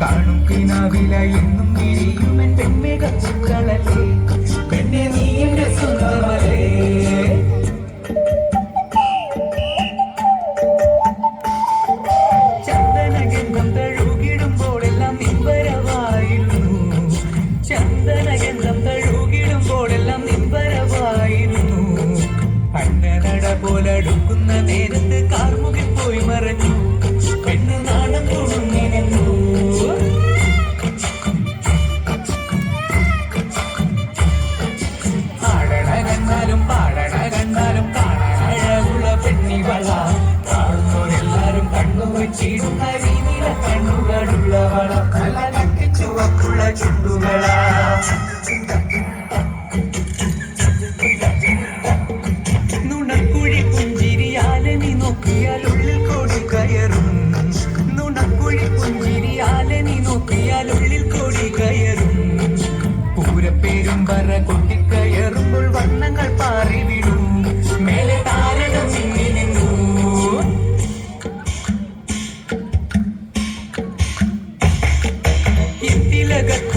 കാണും കിനാവില എന്നും ചന്ദനഗന്ധം ചന്ദനഗന്ധം അണ്ണനട പോലടുക്കുന്ന നേരത്ത് കാർമുകിൽ കണ്ടാലും പാടണ കണ്ടാലും കാണാനുള്ള പെണ്ണിവള കാണുന്നവരെല്ലാരും കണ്ണു വെച്ചിടുന്ന രീതിയില കണ്ണുകളുള്ളവള. കല നക്കി ചുവക്കുള്ള ചുണ്ടുകളാ. i nigga.